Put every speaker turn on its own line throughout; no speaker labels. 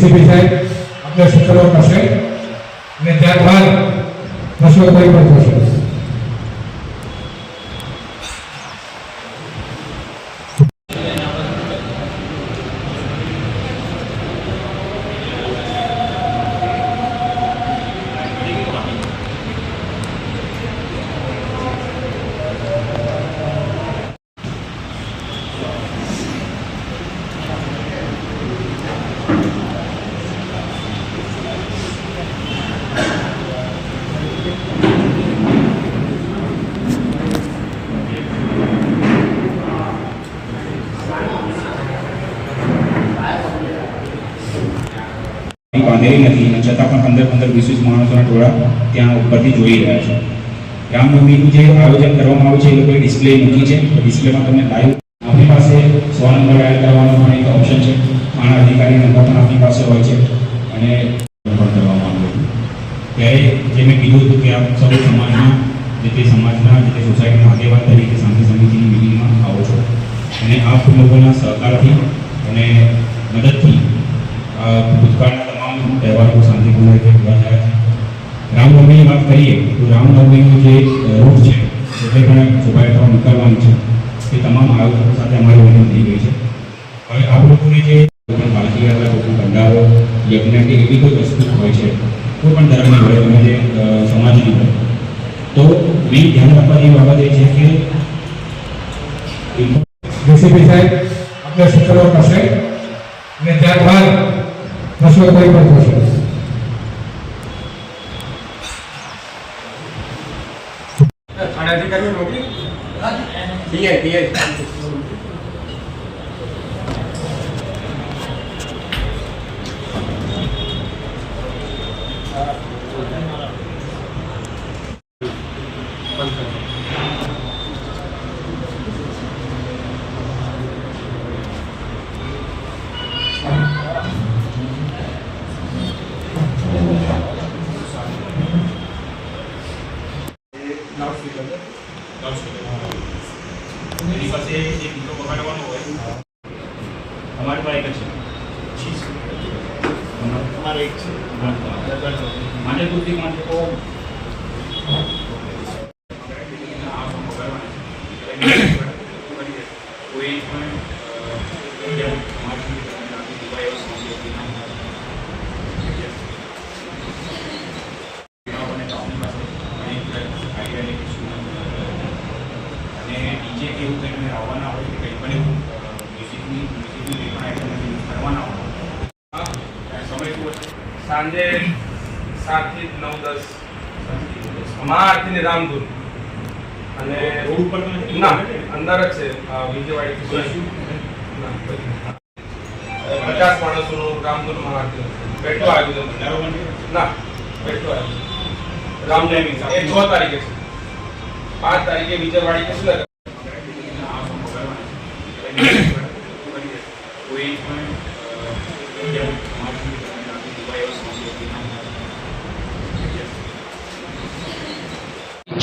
DCP સાહેબ આપણે સૂચનો કરશે અને ત્યારબાદ પ્રશ્નોત્તરી પણ થશે.
બાંધેલી નથી અને છતાં પણ પંદર પંદર વીસ વીસ માણસોના ટોળા ત્યાં ઉપરથી જોઈ રહ્યા છે. રામનવમીનું જે આયોજન કરવામાં આવ્યું છે, એ લોકોએ ડિસ્પ્લે મૂકી છે. ડિસ્પ્લેમાં તમને લાઈવ આપણી પાસે સો નંબર એડ કરવાનો પણ એક ઓપ્શન છે. થાણા અધિકારી નંબર પણ આપણી પાસે હોય છે. અને પણ કરવામાં આવ્યો ત્યારે જે મેં કીધું હતું કે આપ સૌ સમાજના, જે તે સમાજના, જે તે સોસાયટીના આગેવાન તરીકે શાંતિ સમિતિની મિટિંગમાં આવો છો. અને આપ લોકોના સહકારથી અને મદદથી ભૂતકાળના તહેવારો શાંતિપૂર્ણ રીતે થયા છે રામનવમીની વાત કરીએ, તો રામનવમીનું જે રૂટ છે એટલે પણ શોભાયાત્રાઓ નીકળવાની છે. એ તમામ આયોજકો સાથે અમારી વિનંતી થઈ ગઈ છે. હવે આ લોકોને જે પાલકી યાત્રા કોઈ ભંડારો યજ્ઞ કે એવી કોઈ વસ્તુ હોય છે, કોઈ પણ ધર્મની હોય, તમે જે સમાજની હોય, તો મેં ધ્યાન રાખવાની બાબત એ છે કે
ડીસીપી સાહેબ આપણે સૂચનો કરશે અને ત્યારબાદ પ્રશ્નોત્તરી પણ થશે
થાણા અધિકારીઓ મોકલી પીઆઈ પીઆઈ
એની પાસે જે બીજો પકડવાનો હોય અમારી પાસે એક છે. અમારે એક છે. માટે બુદ્ધિ માટે તો કોઈ પણ અને નીચે એવું કંઈ આવવાના હોય કે કંઈ પણ એવું?
સાંજે સાતથી નવ દસ મહાઆરતી ને રામધૂન. અને
રોડ ઉપર
ના અંદર જ છે વિજયવાડી પચાસ માણસોનું રામધૂન મહાઆરતી બેઠો
આવ્યું?
ના બેઠો આવ્યું રામધૂન એ છ તારીખે છે. પાંચ તારીખે વિજયવાડી કે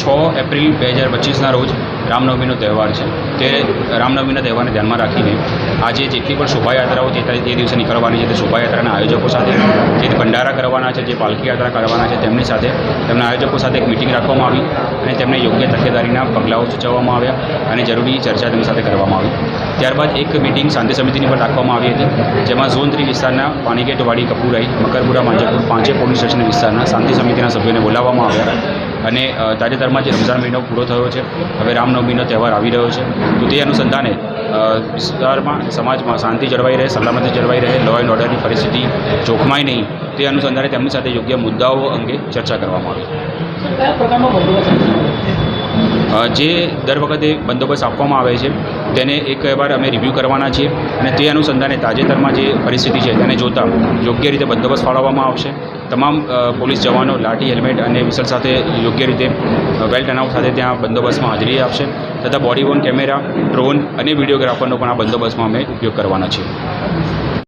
છ એપ્રિલ બે હજાર પચીસના રોજ રામનવમીનો તહેવાર છે. તે રામનવમીના તહેવારને ધ્યાનમાં રાખીને આજે જેટલી પણ શોભાયાત્રાઓ તે તે દિવસે નીકળવાની છે તે શોભાયાત્રાના આયોજકો સાથે, જે ભંડારા કરવાના છે, જે પાલખી યાત્રા કરવાના છે, તેમની સાથે તેમના આયોજકો સાથે એક મિટિંગ રાખવામાં આવી અને તેમને યોગ્ય તકેદારીના પગલાઓ સૂચવવામાં આવ્યા અને જરૂરી ચર્ચા તેમની સાથે કરવામાં આવી. ત્યારબાદ એક મિટિંગ શાંતિ સમિતિની પણ રાખવામાં આવી હતી, જેમાં ઝોન થ્રી વિસ્તારના પાણીગેટવાડી કપુરાઈ, મકરપુરા માંજરપુર પાંચે પોલીસ સ્ટેશન વિસ્તારના શાંતિ સમિતિના સભ્યોને બોલાવવામાં આવ્યા. અને તાજેતરમાં જે રમઝાન મહિનો પૂરો થયો છે, હવે રામનવમીનો તહેવાર આવી રહ્યો છે, તો તે અનુસંધાને વિસ્તારમાં, સમાજમાં શાંતિ જળવાઈ રહે, સલામતી જળવાઈ રહે લો એન્ડ ઓર્ડરની પરિસ્થિતિ જોખમાય નહીં, તે અનુસંધાને તેમની સાથે યોગ્ય મુદ્દાઓ અંગે ચર્ચા કરવામાં આવી. જે દર વખતે બંદોબસ્ત આપવામાં આવે છે, તેને એક વાર અમે રિવ્યૂ કરવાના છીએ અને તે અનુસંધાને તાજેતરમાં જે પરિસ્થિતિ છે તેને જોતાં યોગ્ય રીતે બંદોબસ્ત ફાળવવામાં આવશે. તમામ પોલીસ જવાનો લાઠી, હેલ્મેટ અને વિસલ સાથે યોગ્ય રીતે વેલ ટર્નઆઉટ સાથે ત્યાં બંદોબસ્તમાં હાજરી આપશે તથા બોડી વોન કેમેરા ડ્રોન અને વિડીયોગ્રાફરનો પણ આ બંદોબસ્તમાં અમે ઉપયોગ કરવાના છીએ.